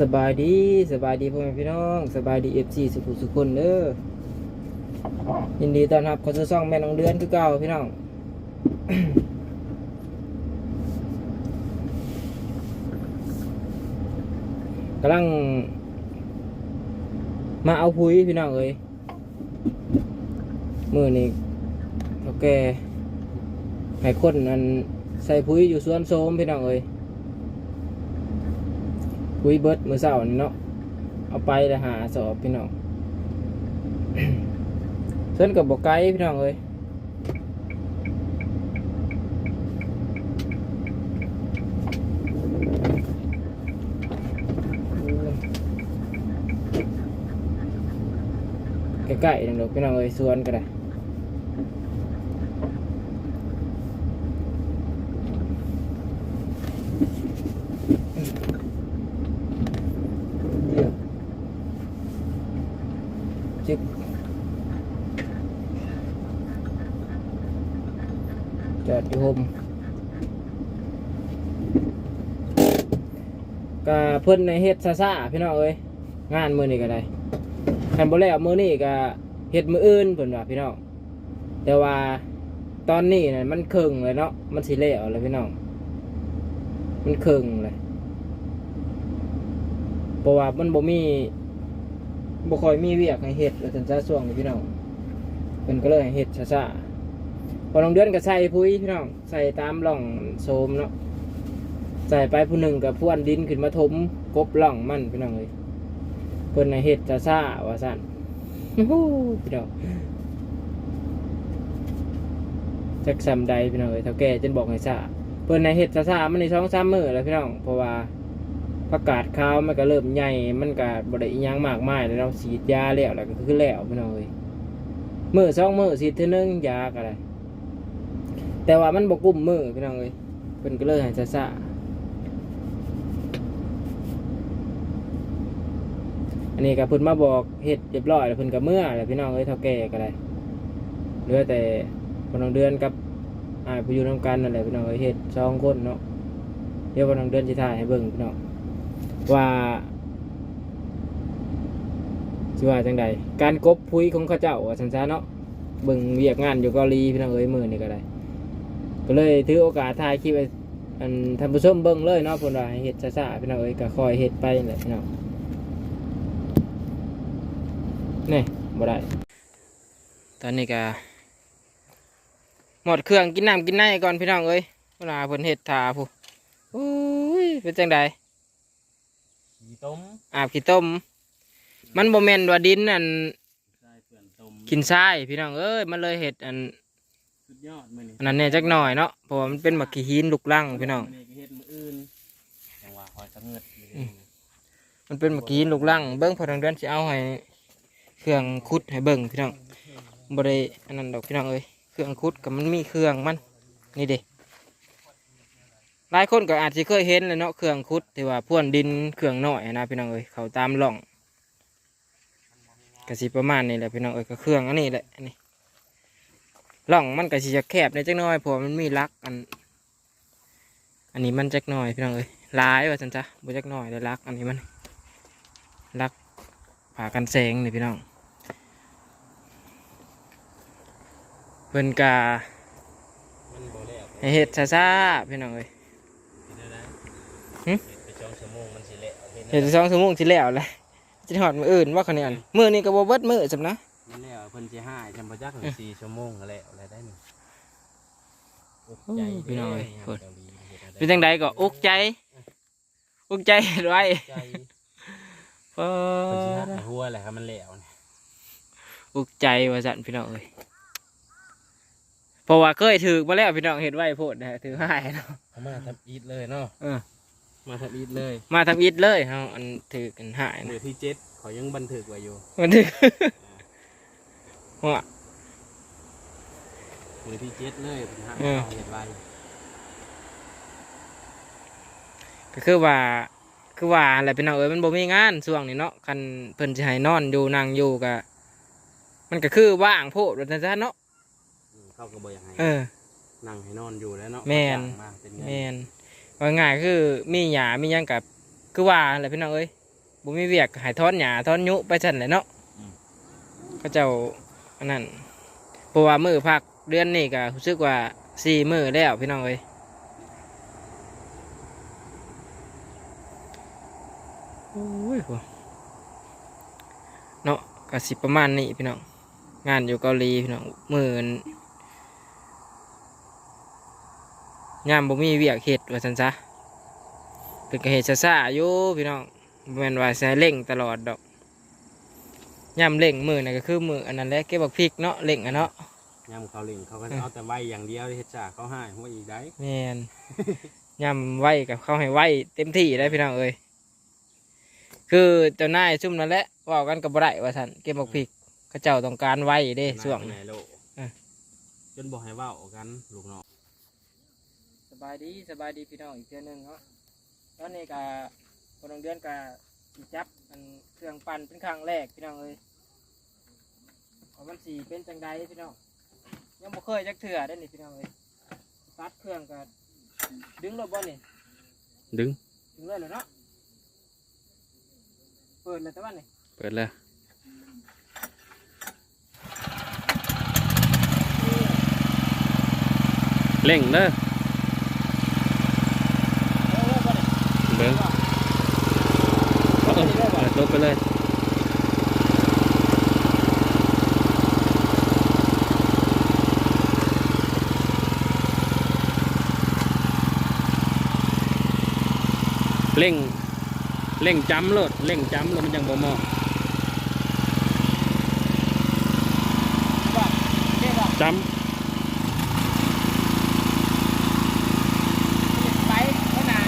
สบายดีสบายดีพ่อแม่พี่น้องสบายดีเอฟซีสุขุสุขคนเด้อยินดีต้อนรับเข้าสู่ช่องแม่น้องเดือนคือเก่าพี่น้อง กำลัง มาเอาพุ้ยพี่น้องเอ้ยมือนี่โอเคให้คนอันใส่พุ้ยอยู่สวนโสมพี่น้องเอ้ย คุยเบิดมือเสาร์นี่เนาะเอาไปแล้วหาสอบพี่น้องเส้นกับบอกไกด์พี่น้องเอ้ยใกล้ๆนั่นดอกพี่น้องเอ้ยสวนก็ได้เดี๋ยวจึกจอดอยู่โฮม กะเพิ่นในเฮ็ดซาซาๆพี่น้องเอ้ยงานมื้อนี้ก็ได้คันบ่แล้วมื้อนี้ก็เฮ็ดมื้ออื่นเพิ่นว่าพี่น้องแต่ว่าตอนนี้น่ะมันครึ่งเลยเนาะมันสิแล้วแล้วพี่น้องมันครึ่งเลยเพราะว่ามันบ่มีบ่ค่อยมีเวียกให้เฮ็ดแล้วจังซะช่วงนี้พี่น้องเพิ่นก็เลยให้เฮ็ดช้าๆพอน้องเดือนก็ใส่ปุ๋ยพี่น้องใส่ตามร่องโสมเนาะ ใส่ไปผู้หนึ่งก็พรวนดินขึ้นมาถมกบร่องมันพี่น้องเอ้ยเพิ่นให้เฮ็ดช้าว่าซั่นฮู้พี่น้องจักซำใดพี่น้องเอ้ยเฒ่าแก่จนบอกให้ช้าเพิ่นให้เฮ็ดช้ามันใน2-3มื้อแล้วพี่น้องเพราะว่าประกาศข่าวมันก็เริ่มใหญ่มันก็บริยังมากมายแล้วเราฉีดยาแล้วแล้วก็คือแล้วพี่น้องเอ้ยมือสองมือฉีดเท่านึงยาก็ได้แต่ว่ามันบกุ้มมือพี่น้องเอ้ยเพิ่นก็เลยให้ซะซะ อันนี้ก็เพิ่นมาบอกเฮ็ดเรียบร้อยแล้วเพิ่นก็เมื่อแล้วพี่น้องเอ้ยเท่าแก่ก็ได้เหลือแต่คนน้องเดือนกับอ่ายผู้อยู่นำกันนั่นแหละพี่น้องเอ้ยเฮ็ดสองคนเนาะเดี๋ยวคนองเดือนสิถ่ายให้เบิ่งพี่น้องว่าสิว่าจังใดการกบพุ้ยของข้าเจ้าว่าสันซาเนาะเบิ่งเวียกงานอยู่เกาหลีพี่น้องเอ้ยมือนี่ก็ได้ก็เลยถือโอกาสถ่ายคลิปไว้อันท่านผู้ชมเบิ่งเลยเนาะเพิ่นว่าให้เฮ็ดช้าๆพี่น้องเอ้ยก็คอยเฮ็ดไปนั่นแหละพี่น้อง นี่บ่ได้ ตอนนี้ก็หมดเครื่องกินน้ำกินในก่อนพี่น้องเอ้ยเวลาเพิ่นเฮ็ดทาผู้อุ้ยเป็นจังใดขี้ต้มอาบขี้ต้ม มันโมเมนว่าดินอันใช่เปื่อนต้มกินทรายพี่น้องเอ้ยมันเลยเห็ดอันสุดยอดมื้อนี้อันนั้นเนี่ยจักหน่อยเนาะเพราะว่ามันเป็นหมักขี้หินลุกลังพี่น้องมื้อนี้ก็เฮ็ดมื้ออื่นจังหวะคอยสำเงิดอยู่อืมมันเป็นหมักขี้หินลุกลังเบิ้งพอทางเดือนสิเอาให้ เครื่องคุดให้เบิ้งพี่น้องบ่ได้อันนั้นดอกพี่น้องเอ้ยเครื่องคุดกับมันมีเครื่องมันนี่เด้หลายคนก็อาจจะเคยเห็นเลยเนาะเครื่องคุดที่ว่าพ่วนดินเครื่องหน้อยนะพี่น้องเอ้ยเขาตามร่องก็สิประมาณนี้แหละพี่น้องเอ้ยก็เครื่องอันนี้แหละอันนี้ร่องมันก็สิจะแคบในจักหน้อยเพราะมันมีรักอัน อันนี้มันจักหน่อยพี่น้องเอ้ยลายว่าจันจ้ะบ่จักหน่อยเลยรัก อันนี้มันรัก ผ่ากันแสงนี่พี่น้องเพิ่นกามันบ่แล้วให้เฮ็ดซ่าๆพี่น้องเอ้ยสิได้ได้หึเฮ็ดไปสองชั่วโมงมันสิแล้วเฮ็ดสองชั่วโมงที่แล้วเลยจะหอดมืออื่นว่าคะแนนมือนี้ก็บ่เบิดมือสำนะมันแล้วเพิ่นสิหายจำบ่จักอืม4ชั่วโมงก็แล้วอะไรได้นี่โอ้พี่น้องเอ้ยเเพิ่นกาหลีเฮ็ดอะไรเป็นจังใดก็อุกใจอุกใจเฮ็ดไว้ใจเพิ่เพิ่นสินหายหัวแหละครับมันแล้วนี่อุกใจว่าสั่นพี่น้องเอ้ยเพราะว่าเคยถือมาแล้วพี่น้องเห็นไว้โพดนะถือให้เนาะ เอามาทำอีทเลยเนาะเออ มาทำอีทเลยมาทำอิดเลยเฮาอันถือกันหายมืนะอที่เจ็ดขอยังบันทึกไว้อยู่มันถือ ว่า มือที่เจ็ดเลยเพิ่นหาเออ เอาเฮ็ดไว้ก็คือว่า คือว่าอะไรพี่น้องเอ้ยมันบ่มีงานช่วงนี้เนาะคันเพิ่นสิให้นอนอยู่นั่งอยู่ก็มันก็คือว่างโพดว่าซั่นซะเนาะอืมเขาก็บ่อยากให้เออ นั่งให้นอนอยู่แล้วเนาะแม่น จ้างมาเป็นเงินแม่นว่าง่ายคือมีหยามีหยังกับคือว่าอะไรพี่น้องเอ้ยบ่มีเวียกใหายทอนหญ้าทอนยุไปซั่นแหละเนาะเขาเจ้าอันนั้นเพราะว่ามื้อพักเดือนนี้ก็รู้สึกว่าสี่มื้อแล้วพี่น้องเอ้ย อ้ยโหเนาะก็สิประมาณนี้พี่น้องงานอยู่เกาหลีพี่น้องมื้อยามบ่มีเวียกเฮ็ดว่าซั่นซะเป็นก็เฮ็ดซ่าๆอยู่พี่น้องบ่แม่นว่าสิให้เร่งตลอดดอกยามเร่งมือน่ะก็คือมืออันนั้นแหละเก็บบักพริกเนาะเร่งอะเนาะยามเขาเล่งเขาก็เอาแต่ใบอย่างเดียวเฮ็ดจ้าเขาให้หัวอีกได้แม่นยามไว้กับเขาให้ไว้เต็มที่ได้พี่น้องเอ้ย คือเจ้านายซุ่มนั่นแหละเว้ากันก็บ่ได้ว่าซั่นเก็บบักพริกเขาเจ้าต้องการไว้เด้ช่วง ไหนโลอะ จนบอกให้เว้ากันลูกน้องสบายดีสบายดีพี่น้องอีกเทื่อหนึงเนาะตอนนี้ก็คนโรงเรียนก็สิจับอันเครื่องปั่นเป็นครั้งแรกพี่น้องเอ้ยว่ามันสีเป็นจังใดพี่น้องยังบ่เคยจักเถื่อได้อนี่พี่น้องเอ้ยสตาร์ทเครื่องก็ดึงรถบ่นี่ดึงดึงเลยเลยเนาะเปิดเลยแต่ว่านี่เปิดเลยเร่งเด้อเออบ่นี่เบิ้งเอาเอาเปิดตัวไปเลยเร่ง เร่งจ้ำโลดเร่งจ้ำโลดมันจังบ่มอบ่เด้บ่จไปข้างหน้า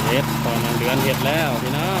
ำเฮ็ดตอนนั้นเดือนเฮ็ดแล้วพี่น้อง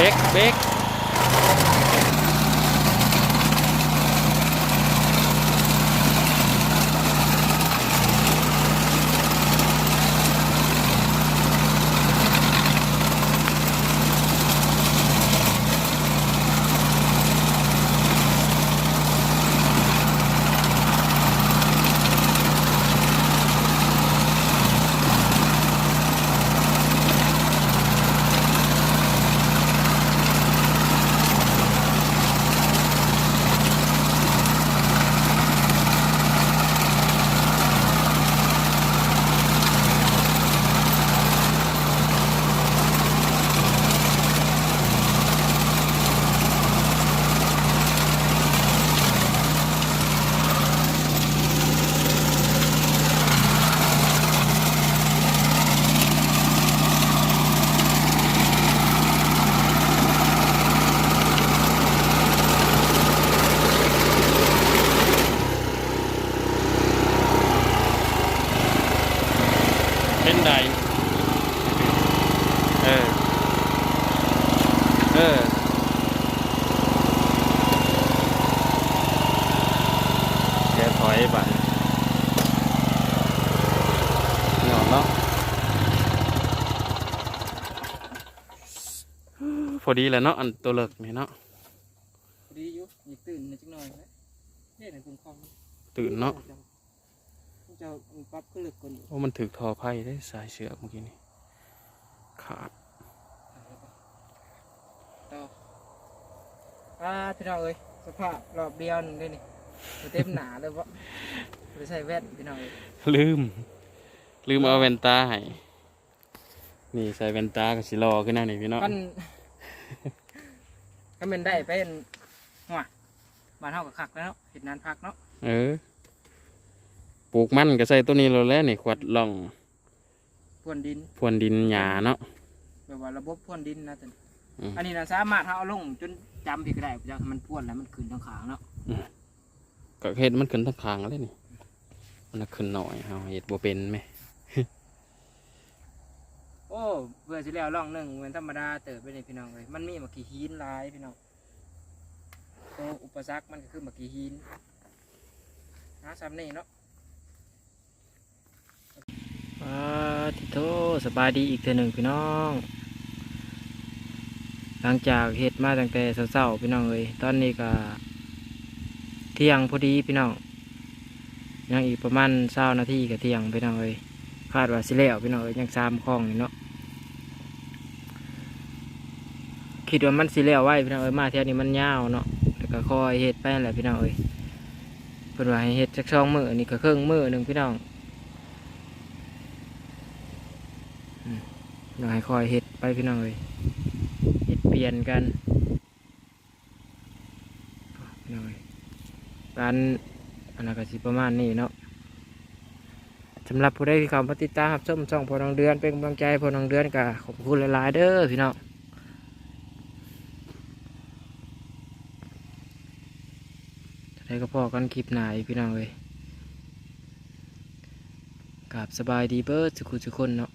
เบรกเบรก เออ เออเยวถบัตรนอนเนาะ พอดีแหละเนาะ อันตัวเล็กนี่เนาะ พอดีอยู่ยิบตื่นหนิดจักหน่อยนะเนี่ยหนกลุ่มคอมตื่นเนาะะปรับขึ้นลึกกว่านี้โอ้มันถึกทอไพ่ได้สายเชือกเมื่อกี้นี่ขาดต่ออ่าพี่น้องเอ้ยสภาพรอบเดียวหนึงได้นี่เต็มหนาเลยวะไปใส่แว่นพี่น้องเอ้ยลืม ลืมเอาแว่นตาให้นี่ใส่แว่นตากับสิรอขึ้นหน้านี่พี่เนาะมันก็เป็นได้เป็นหัวบ้านเฮากับคักแล้วเนาะเห็ดนานพักเนาะเออ ปลูกมันก็ใส่ตัวนี้เราแล้วนี่ขวดล่องพรวนดินพรวนดินหญ้าเนาะแบบว่าระบบพรวนดินนะแต่อืม อันนี้นะสามารถเอาลงจนจำพี่ก็ได้จากมันพรวนแล้วมันขึ้นทางขางเนาะก็เฮ็ดมันขึ้นทั้งคางเลยนี่ มันน่ะขึ้นหน่อยเอาเฮ็ดบ่เป็นไหมโอ้เพื่อสิแล้วร่องหนึ่งเหมือนธรรมดาเติบไปนี่พี่น้องเลยมันมีมากี่หินหลายพี่น้องตัวอุปสรรคมันก็คือมากี่หินนะซ้ำนี่เนาะ ว้าทิโตสบายดีอีกเทื่อหนึ่งพี่น้อง หลังจากเฮ็ดมาตั้งแต่เช้าๆพี่น้องเลยตอนนี้ก็เที่ยงพอดีพี่น้องยังอีกประมาณเช้านาทีกับเที่ยงพี่น้องเลยคาดว่าสิแล้วพี่น้องเอ้ยยังสามคลองอยู่เนาะคิดว่ามันสิแล้วไว้พี่น้องเอ้ยมาเที่ยนี้มันยาวเนาะแล้วก็คอยเฮ็ดไปแหละพี่น้องเอ้ยเพิ่นว่าให้เฮ็ดจักช่องมือนี่ก็เครึ่องมือหนึ่งพี่น้อง มเดี๋ยคอยเฮ็ดไปพี่น้องเอ้ยเห็ดเปลี่ยนกันหน่อยการอันนั้นก็สิประมาณนี้เนาะสำหรับผู้ใดที่เข้ามาติดตามรับชมช่องพอน้องเดือนเป็นกำลังใจพอน้องเดือนก็ขอบคุณหลายๆเด้อพี่น้องจะได้ก็พอกันคลิปหนาพี่น้องเลยกับสบายดีเบิร์ดสุขุสุคนเนาะ